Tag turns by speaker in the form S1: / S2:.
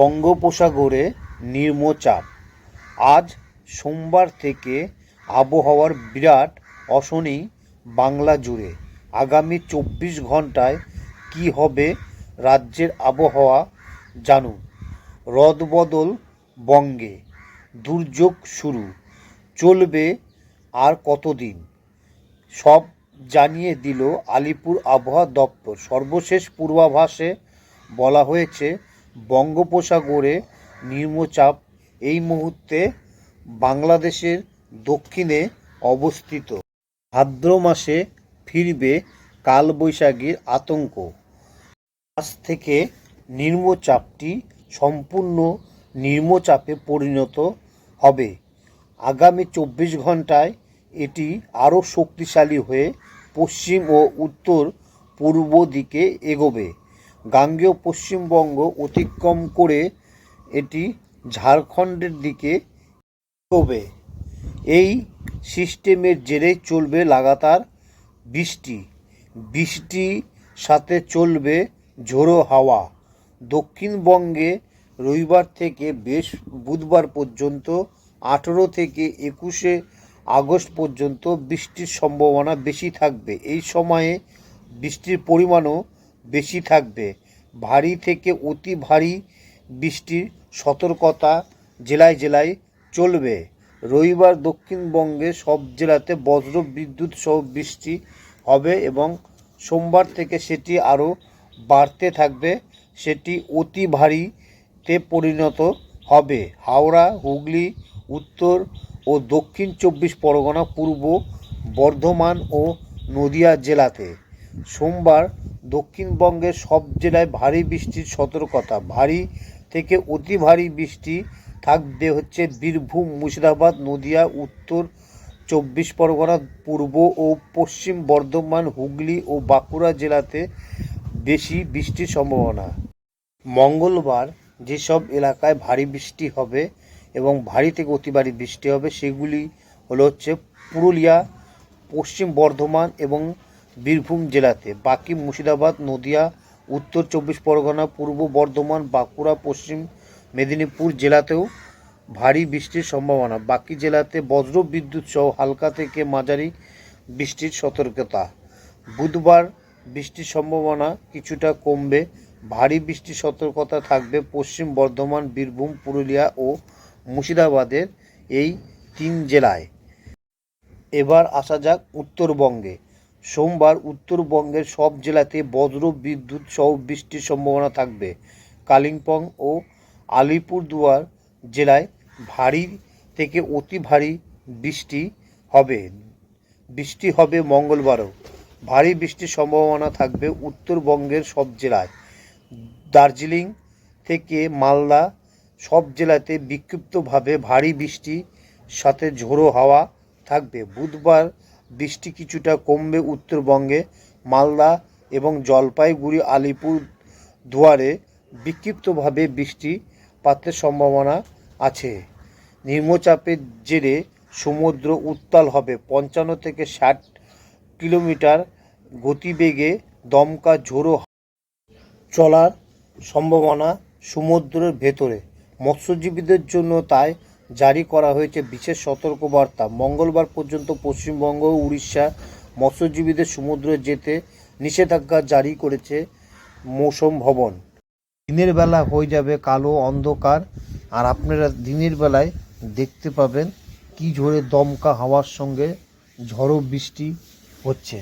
S1: বঙ্গোপসাগরে নিম্নচাপ আজ সোমবার থেকে আবহাওয়ার বিরাট অশনি বাংলা জুড়ে। আগামী চব্বিশ ঘন্টায় কী হবে রাজ্যের আবহাওয়া জানুন। রদবদল বঙ্গে। দুর্যোগ শুরু। চলবে আর কতদিন? সব জানিয়ে দিল আলিপুর আবহাওয়া দপ্তর। সর্বশেষ পূর্বাভাসে বলা হয়েছে বঙ্গোপসাগরে নিম্নচাপ এই মুহূর্তে বাংলাদেশের দক্ষিণে অবস্থিত। ভাদ্র মাসে ফিরবে কালবৈশাখীর আতঙ্ক। আজ থেকে নিম্নচাপটি সম্পূর্ণ নিম্নচাপে পরিণত হবে। আগামী চব্বিশ ঘন্টায় এটি আরও শক্তিশালী হয়ে পশ্চিম ও উত্তর পূর্ব দিকে এগোবে। গাঙ্গেয় পশ্চিমবঙ্গ অতিক্রম করে এটি ঝাড়খণ্ডের দিকে এগোবে। এই সিস্টেমের জেরে চলবে লাগাতার বৃষ্টি। বৃষ্টি সাথে চলবে ঝোড়ো হাওয়া। দক্ষিণবঙ্গে রবিবার থেকে বেশ বুধবার পর্যন্ত, আঠেরো থেকে একুশে আগস্ট পর্যন্ত বৃষ্টির সম্ভাবনা বেশি থাকবে। এই সময়ে বৃষ্টির পরিমাণও বেশি থাকবে। ভারী থেকে অতি ভারী বৃষ্টির সতর্কতা জেলায় জেলায় চলবে। রবিবার দক্ষিণবঙ্গে সব জেলাতে বজ্র বিদ্যুৎ সহ বৃষ্টি হবে এবং সোমবার থেকে সেটি আরও বাড়তে থাকবে। সেটি অতি ভারীতে পরিণত হবে। হাওড়া, হুগলি, উত্তর ও দক্ষিণ চব্বিশ পরগনা, পূর্ব বর্ধমান ও নদিয়া জেলাতে। সোমবার দক্ষিণবঙ্গের সব জেলায় ভারী বৃষ্টির সতর্কতা। ভারী থেকে অতি ভারী বৃষ্টি থাকবে হচ্ছে বীরভূম, মুর্শিদাবাদ, নদিয়া, উত্তর চব্বিশ পরগনা, পূর্ব ও পশ্চিম বর্ধমান, হুগলি ও বাঁকুড়া জেলাতে বেশি বৃষ্টির সম্ভাবনা। মঙ্গলবার যেসব এলাকায় ভারী বৃষ্টি হবে এবং ভারী থেকে অতি ভারী বৃষ্টি হবে, সেগুলি হলো হচ্ছে পুরুলিয়া, পশ্চিম বর্ধমান এবং বীরভূম জেলাতে। বাকি মুর্শিদাবাদ, নদিয়া, উত্তর চব্বিশ পরগনা, পূর্ব বর্ধমান, বাঁকুড়া, পশ্চিম মেদিনীপুর জেলাতেও ভারী বৃষ্টির সম্ভাবনা। বাকি জেলাতে বজ্র বিদ্যুৎ সহ হালকা থেকে মাঝারি বৃষ্টির সতর্কতা। বুধবার বৃষ্টির সম্ভাবনা কিছুটা কমবে। ভারী বৃষ্টির সতর্কতা থাকবে পশ্চিম বর্ধমান, বীরভূম, পুরুলিয়া ও মুর্শিদাবাদের এই তিন জেলায়। এবার আসা যাক উত্তরবঙ্গে। সোমবার উত্তরবঙ্গের সব জেলাতে বজ্র, বিদ্যুৎ সহ বৃষ্টির সম্ভাবনা থাকবে। কালিম্পং ও আলিপুরদুয়ার জেলায় ভারী থেকে অতি ভারী বৃষ্টি হবে। বৃষ্টি হবে মঙ্গলবারও। ভারী বৃষ্টির সম্ভাবনা থাকবে উত্তরবঙ্গের সব জেলায়। দার্জিলিং থেকে মালদা সব জেলাতে বিক্ষিপ্তভাবে ভারী বৃষ্টি সাথে ঝোড়ো হাওয়া থাকবে। বুধবার বৃষ্টি কিছুটা কমবে উত্তরবঙ্গে, মালদা এবং জলপাইগুড়ি, আলিপুর দুয়ারে বিক্ষিপ্তভাবে বৃষ্টিপাতের সম্ভাবনা আছে। নিম্নচাপের জেরে সমুদ্র উত্তাল হবে। পঞ্চান্ন থেকে ষাট কিলোমিটার গতিবেগে দমকা ঝোড়ো চলার সম্ভাবনা সমুদ্রের ভেতরে। মৎস্যজীবীদের জন্য তাই জারি করা হয়েছে বিশেষ সতর্কবার্তা। মঙ্গলবার পর্যন্ত পশ্চিমবঙ্গ, উড়িষ্যা, মৎস্যজীবীদের সমুদ্রে যেতে নিষেধাজ্ঞা জারি করেছে মৌসুম ভবন। দিনের বেলা হয়ে যাবে কালো অন্ধকার, আর আপনারা দিনের বেলায় দেখতে পাবেন কি ঝোড়ে দমকা হাওয়ার সঙ্গে ঝড়ো বৃষ্টি হচ্ছে।